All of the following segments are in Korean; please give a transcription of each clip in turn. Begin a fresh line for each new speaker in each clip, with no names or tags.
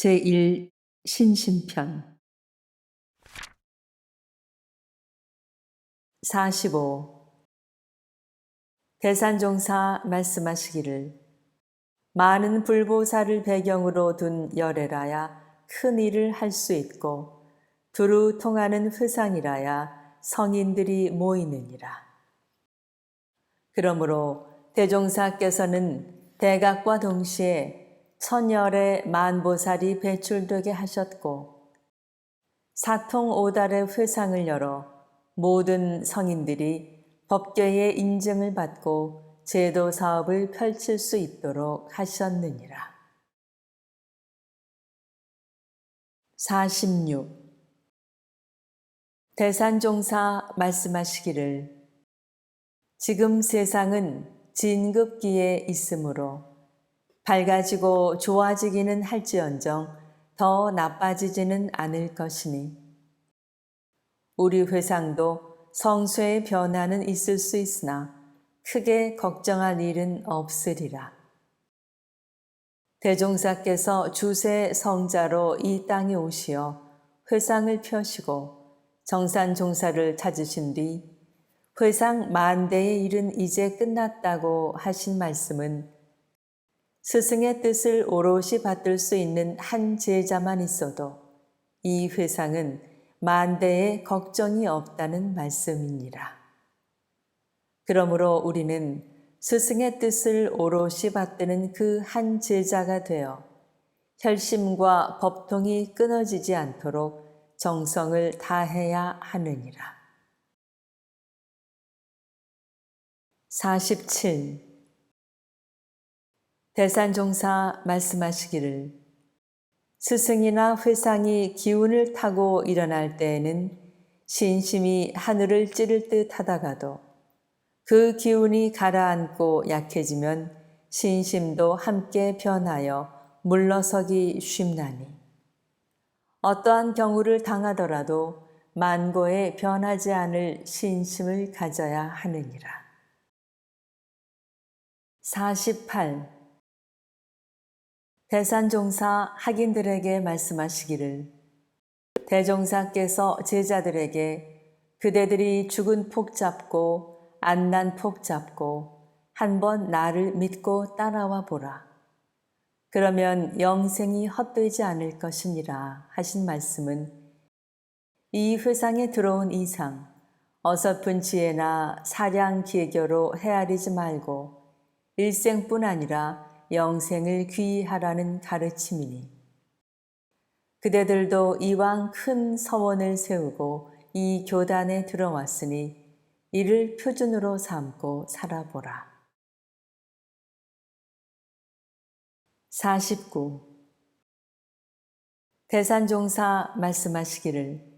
제1 신심편 45 대산종사 말씀하시기를 많은 불보살을 배경으로 둔 열애라야 큰 일을 할 수 있고 두루 통하는 회상이라야 성인들이 모이느니라. 그러므로 대종사께서는 대각과 동시에 천열의 만보살이 배출되게 하셨고 사통 오달의 회상을 열어 모든 성인들이 법계의 인증을 받고 제도 사업을 펼칠 수 있도록 하셨느니라. 46. 대산종사 말씀하시기를 지금 세상은 진급기에 있으므로 밝아지고 좋아지기는 할지언정 더 나빠지지는 않을 것이니 우리 회상도 성수의 변화는 있을 수 있으나 크게 걱정할 일은 없으리라. 대종사께서 주세 성자로 이 땅에 오시어 회상을 펴시고 정산 종사를 찾으신 뒤 회상 만대의 일은 이제 끝났다고 하신 말씀은 스승의 뜻을 오롯이 받들 수 있는 한 제자만 있어도 이 회상은 만대에 걱정이 없다는 말씀이니라. 그러므로 우리는 스승의 뜻을 오롯이 받드는 그 한 제자가 되어 혈심과 법통이 끊어지지 않도록 정성을 다해야 하느니라. 47. 대산종사 말씀하시기를 스승이나 회상이 기운을 타고 일어날 때에는 신심이 하늘을 찌를 듯 하다가도 그 기운이 가라앉고 약해지면 신심도 함께 변하여 물러서기 쉽나니 어떠한 경우를 당하더라도 만고에 변하지 않을 신심을 가져야 하느니라. 48. 대산종사 학인들에게 말씀하시기를 대종사께서 제자들에게 그대들이 죽은 폭 잡고 안난 폭 잡고 한번 나를 믿고 따라와 보라. 그러면 영생이 헛되지 않을 것이니라 하신 말씀은 이 회상에 들어온 이상 어설픈 지혜나 사량 기교로 헤아리지 말고 일생뿐 아니라 영생을 귀하라는 가르침이니 그대들도 이왕 큰 서원을 세우고 이 교단에 들어왔으니 이를 표준으로 삼고 살아보라. 49. 대산종사 말씀하시기를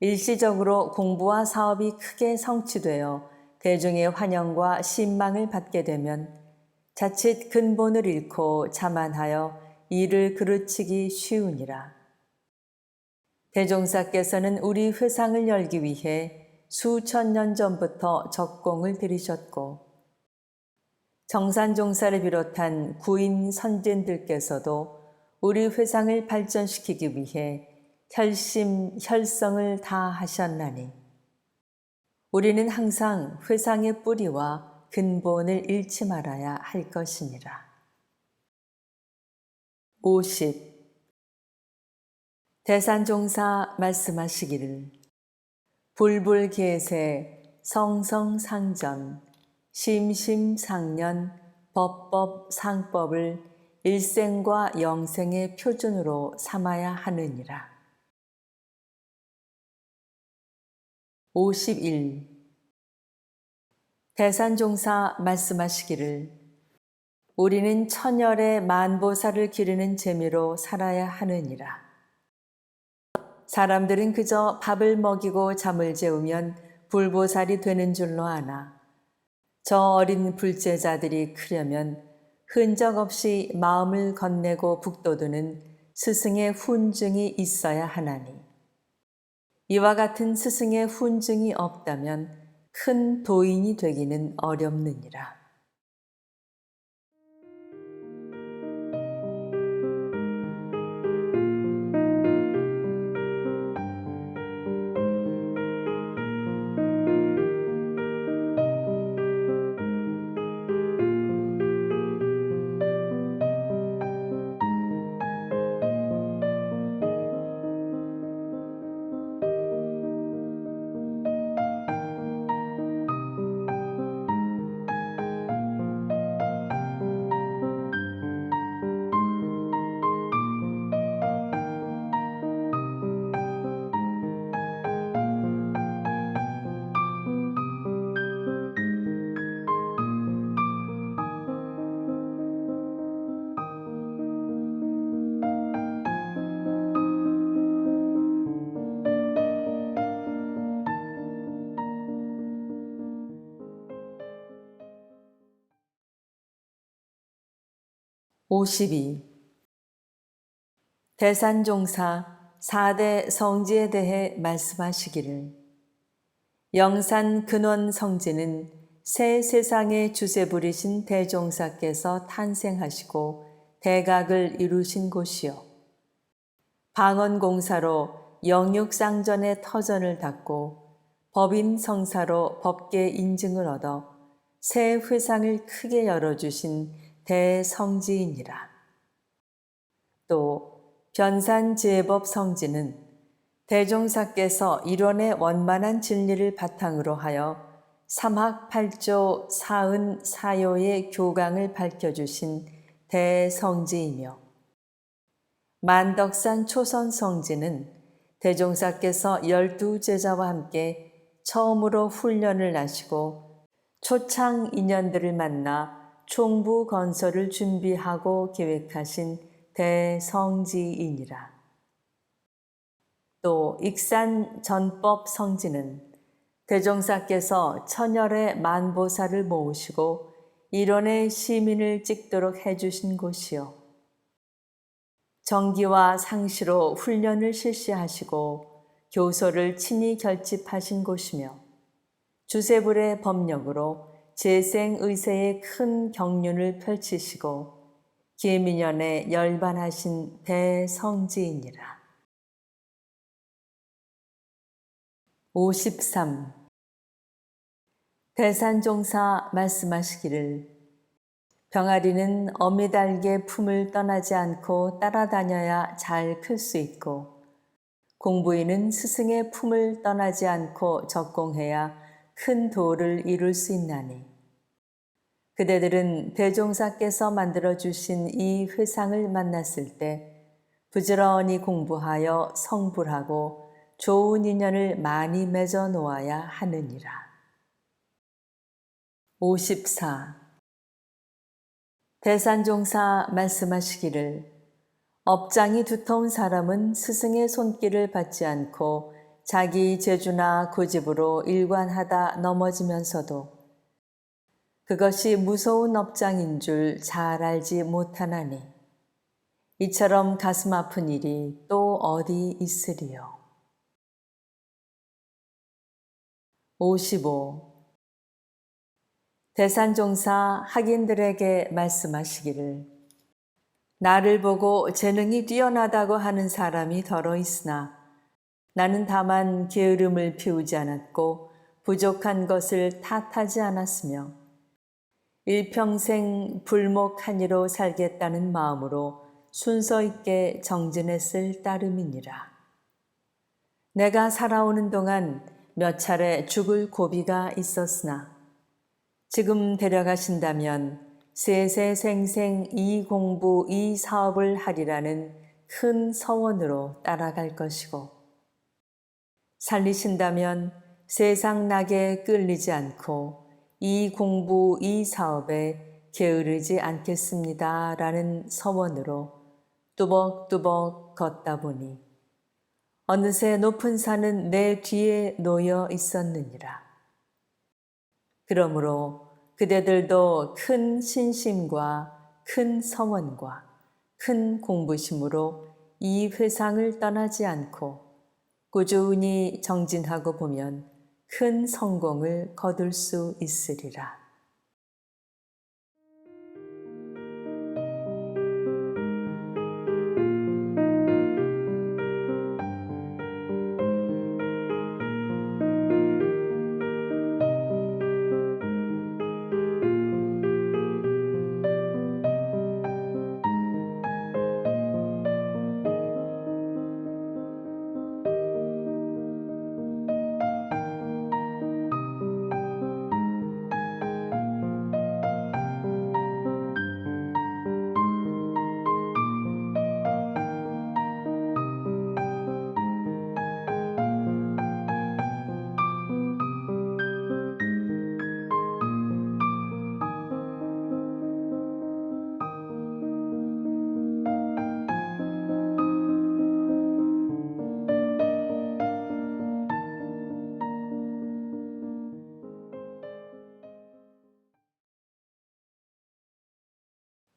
일시적으로 공부와 사업이 크게 성취되어 대중의 환영과 신망을 받게 되면 자칫 근본을 잃고 자만하여 일을 그르치기 쉬우니라. 대종사께서는 우리 회상을 열기 위해 수천 년 전부터 적공을 들이셨고 정산종사를 비롯한 구인 선진들께서도 우리 회상을 발전시키기 위해 혈심, 혈성을 다하셨나니 우리는 항상 회상의 뿌리와 근본을 잃지 말아야 할 것이니라. 50. 대산종사 말씀하시기를 불불계세 성성상전 심심상년 법법상법을 일생과 영생의 표준으로 삼아야 하느니라. 51. 대산종사 말씀하시기를 우리는 천열의 만보살을 기르는 재미로 살아야 하느니라. 사람들은 그저 밥을 먹이고 잠을 재우면 불보살이 되는 줄로 아나. 저 어린 불제자들이 크려면 흔적 없이 마음을 건네고 북돋우는 스승의 훈증이 있어야 하나니. 이와 같은 스승의 훈증이 없다면 큰 도인이 되기는 어렵느니라. 52. 대산종사 4대 성지에 대해 말씀하시기를 영산 근원 성지는 새 세상의 주세 부리신 대종사께서 탄생하시고 대각을 이루신 곳이요. 방언공사로 영육상전의 터전을 닫고 법인 성사로 법계 인증을 얻어 새 회상을 크게 열어주신 대성지이니라. 또 변산제법 성지는 대종사께서 일원의 원만한 진리를 바탕으로 하여 삼학 팔조 사은 사요의 교강을 밝혀주신 대성지이며 만덕산 초선 성지는 대종사께서 열두 제자와 함께 처음으로 훈련을 하시고 초창 인연들을 만나 총부 건설을 준비하고 계획하신 대성지이니라. 또 익산 전법 성지는 대종사께서 천열의 만보사를 모으시고 일원의 시민을 찍도록 해주신 곳이요. 정기와 상시로 훈련을 실시하시고 교서를 친히 결집하신 곳이며 주세불의 법력으로 재생의세의 큰 경륜을 펼치시고 계민연에 열반하신 대성지이니라. 53. 대산종사 말씀하시기를 병아리는 어미달개 품을 떠나지 않고 따라다녀야 잘 클 수 있고 공부인은 스승의 품을 떠나지 않고 적공해야 큰 도를 이룰 수 있나니 그대들은 대종사께서 만들어 주신 이 회상을 만났을 때 부지런히 공부하여 성불하고 좋은 인연을 많이 맺어 놓아야 하느니라. 54. 대산종사 말씀하시기를 업장이 두터운 사람은 스승의 손길을 받지 않고 자기 재주나 고집으로 일관하다 넘어지면서도 그것이 무서운 업장인 줄 잘 알지 못하나니 이처럼 가슴 아픈 일이 또 어디 있으리요. 55. 대산종사 학인들에게 말씀하시기를 나를 보고 재능이 뛰어나다고 하는 사람이 더러 있으나 나는 다만 게으름을 피우지 않았고 부족한 것을 탓하지 않았으며 일평생 불목한이로 살겠다는 마음으로 순서 있게 정진했을 따름이니라. 내가 살아오는 동안 몇 차례 죽을 고비가 있었으나 지금 데려가신다면 세세생생 이 공부 이 사업을 하리라는 큰 서원으로 따라갈 것이고 살리신다면 세상 낙에 끌리지 않고 이 공부 이 사업에 게으르지 않겠습니다. 라는 서원으로 뚜벅뚜벅 걷다 보니 어느새 높은 산은 내 뒤에 놓여 있었느니라. 그러므로 그대들도 큰 신심과 큰 성원과 큰 공부심으로 이 회상을 떠나지 않고 꾸준히 정진하고 보면 큰 성공을 거둘 수 있으리라.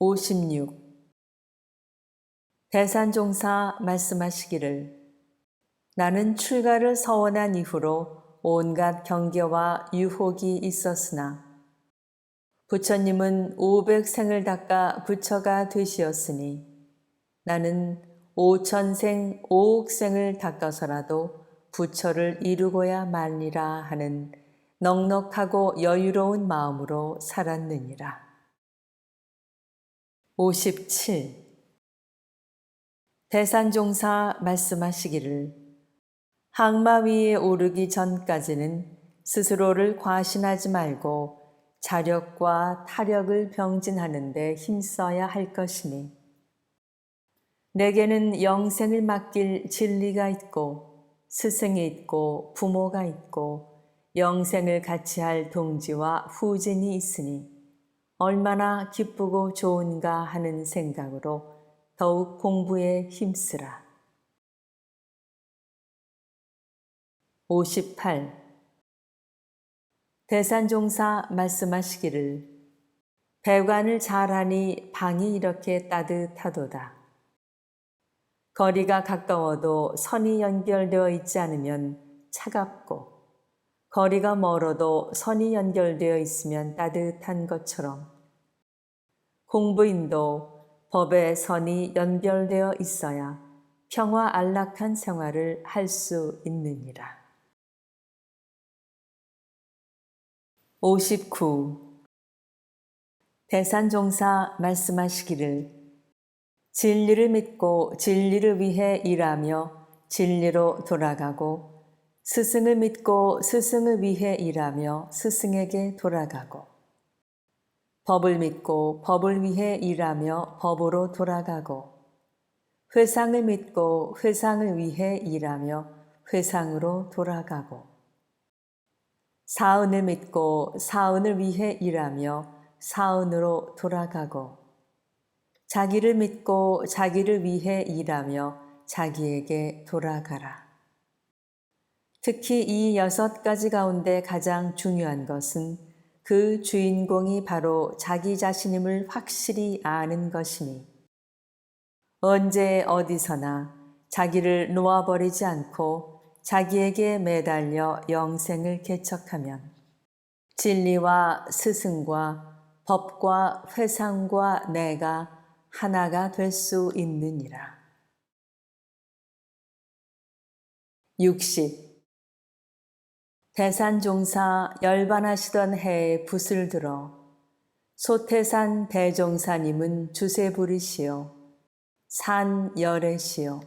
56. 대산종사 말씀하시기를 나는 출가를 서원한 이후로 온갖 경계와 유혹이 있었으나 부처님은 500생을 닦아 부처가 되시었으니 나는 5천생 5억생을 닦아서라도 부처를 이루고야 말리라 하는 넉넉하고 여유로운 마음으로 살았느니라. 57. 대산종사 말씀하시기를 항마 위에 오르기 전까지는 스스로를 과신하지 말고 자력과 타력을 병진하는데 힘써야 할 것이니 내게는 영생을 맡길 진리가 있고 스승이 있고 부모가 있고 영생을 같이 할 동지와 후진이 있으니 얼마나 기쁘고 좋은가 하는 생각으로 더욱 공부에 힘쓰라. 58. 대산종사 말씀하시기를 배관을 잘하니 방이 이렇게 따뜻하도다. 거리가 가까워도 선이 연결되어 있지 않으면 차갑고 거리가 멀어도 선이 연결되어 있으면 따뜻한 것처럼 공부인도 법의 선이 연결되어 있어야 평화 안락한 생활을 할 수 있느니라. 59. 대산종사 말씀하시기를 진리를 믿고 진리를 위해 일하며 진리로 돌아가고 스승을 믿고 스승을 위해 일하며 스승에게 돌아가고 법을 믿고 법을 위해 일하며 법으로 돌아가고 회상을 믿고 회상을 위해 일하며 회상으로 돌아가고 사은을 믿고 사은을 위해 일하며 사은으로 돌아가고 자기를 믿고 자기를 위해 일하며 자기에게 돌아가라. 특히 이 여섯 가지 가운데 가장 중요한 것은 그 주인공이 바로 자기 자신임을 확실히 아는 것이니 언제 어디서나 자기를 놓아버리지 않고 자기에게 매달려 영생을 개척하면 진리와 스승과 법과 회상과 내가 하나가 될 수 있느니라. 60. 대산 종사 열반하시던 해에 붓을 들어 소태산 대종사님은 주세부리시오 산 열애시오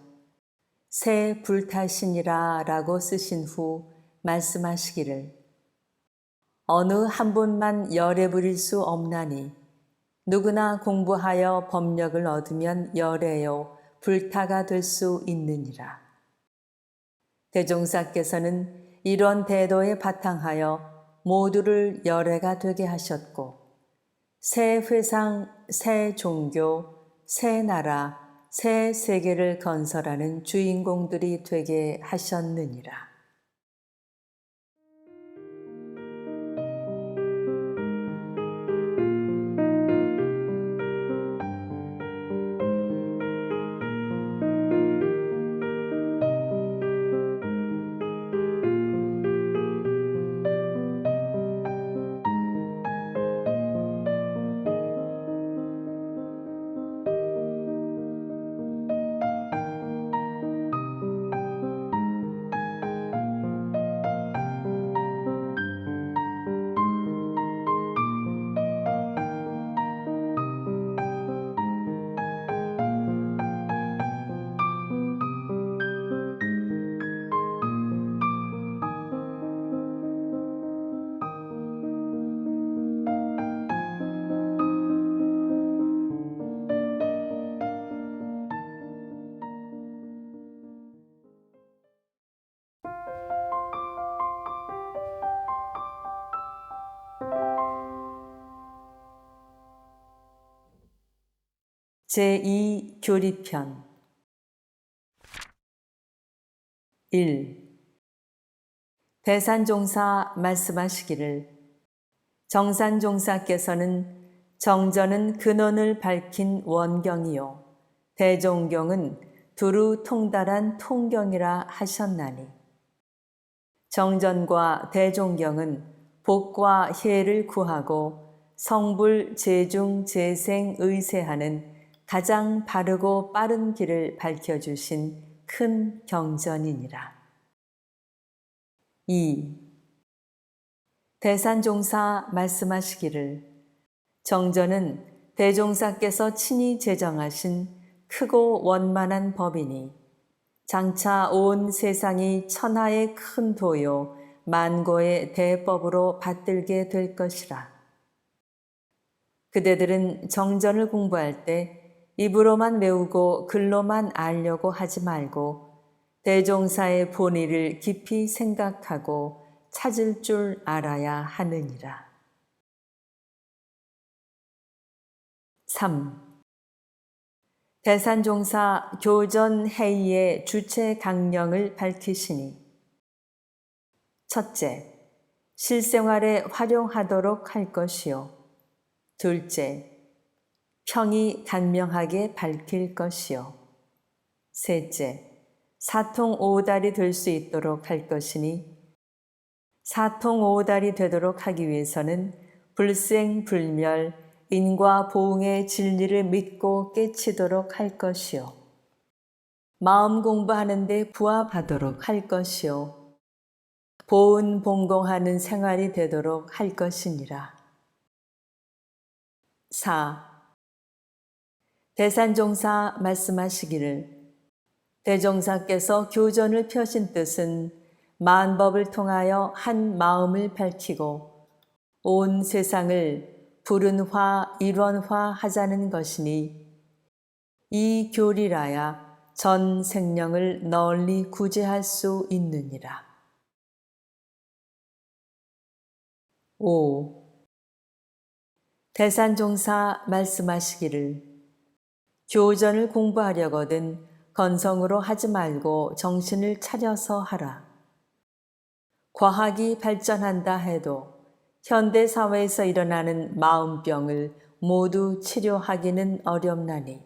새 불타시니라 라고 쓰신 후 말씀하시기를 어느 한 분만 열애 부릴 수 없나니 누구나 공부하여 법력을 얻으면 열애요 불타가 될 수 있느니라. 대종사께서는 이런 대도에 바탕하여 모두를 열애가 되게 하셨고 새 회상, 새 종교, 새 나라, 새 세계를 건설하는 주인공들이 되게 하셨느니라. 제2 교리편. 1. 대산종사 말씀하시기를. 정산종사께서는 정전은 근원을 밝힌 원경이요. 대종경은 두루 통달한 통경이라 하셨나니. 정전과 대종경은 복과 희를 구하고 성불 제중 재생 의세하는 가장 바르고 빠른 길을 밝혀주신 큰 경전이니라. 2. 대산종사 말씀하시기를 정전은 대종사께서 친히 제정하신 크고 원만한 법이니 장차 온 세상이 천하의 큰 도요 만고의 대법으로 받들게 될 것이라. 그대들은 정전을 공부할 때 입으로만 외우고 글로만 알려고 하지 말고 대종사의 본의를 깊이 생각하고 찾을 줄 알아야 하느니라. 3. 대산종사 교전 회의의 주체 강령을 밝히시니 첫째, 실생활에 활용하도록 할 것이요. 둘째, 평이 간명하게 밝힐 것이요. 셋째, 사통 오달이 될 수 있도록 할 것이니 사통 오달이 되도록 하기 위해서는 불생 불멸 인과 보응의 진리를 믿고 깨치도록 할 것이요. 마음 공부하는데 부합하도록 할 것이요. 보은 봉공하는 생활이 되도록 할 것이니라. 4. 대산종사 말씀하시기를 대종사께서 교전을 펴신 뜻은 만법을 통하여 한 마음을 밝히고 온 세상을 불은화 일원화 하자는 것이니 이 교리라야 전 생명을 널리 구제할 수 있느니라. 5. 대산종사 말씀하시기를 교전을 공부하려거든 건성으로 하지 말고 정신을 차려서 하라. 과학이 발전한다 해도 현대 사회에서 일어나는 마음병을 모두 치료하기는 어렵나니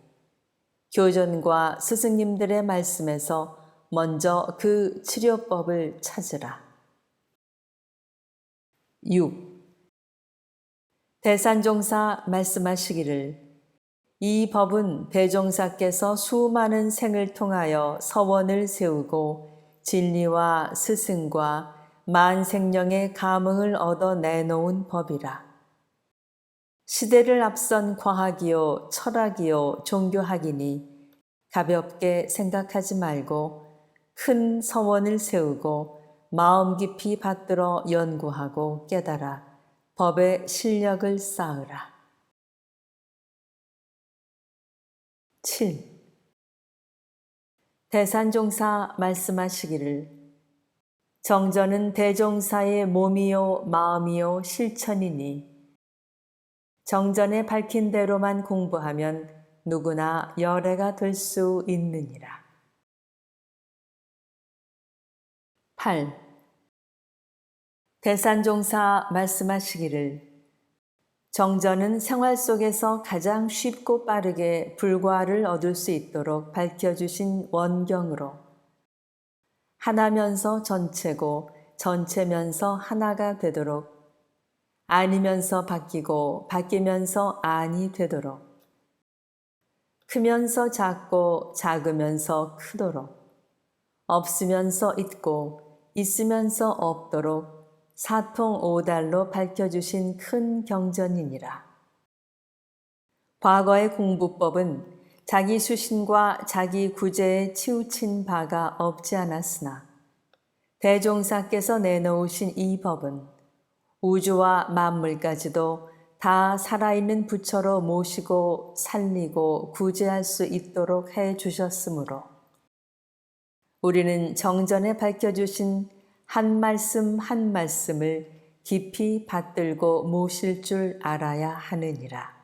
교전과 스승님들의 말씀에서 먼저 그 치료법을 찾으라. 6. 대산종사 말씀하시기를 이 법은 대종사께서 수많은 생을 통하여 서원을 세우고 진리와 스승과 만생령의 감흥을 얻어 내놓은 법이라. 시대를 앞선 과학이요, 철학이요, 종교학이니 가볍게 생각하지 말고 큰 서원을 세우고 마음 깊이 받들어 연구하고 깨달아 법의 실력을 쌓으라. 7. 대산종사 말씀하시기를 정전은 대종사의 몸이요 마음이요 실천이니 정전에 밝힌 대로만 공부하면 누구나 열애가 될 수 있느니라. 8. 대산종사 말씀하시기를 정전은 생활 속에서 가장 쉽고 빠르게 불과를 얻을 수 있도록 밝혀주신 원경으로 하나면서 전체고 전체면서 하나가 되도록 아니면서 바뀌고 바뀌면서 아니 되도록 크면서 작고 작으면서 크도록 없으면서 있고 있으면서 없도록 사통 오달로 밝혀주신 큰 경전이니라. 과거의 공부법은 자기 수신과 자기 구제에 치우친 바가 없지 않았으나 대종사께서 내놓으신 이 법은 우주와 만물까지도 다 살아있는 부처로 모시고 살리고 구제할 수 있도록 해 주셨으므로 우리는 정전에 밝혀주신 한 말씀 한 말씀을 깊이 받들고 모실 줄 알아야 하느니라.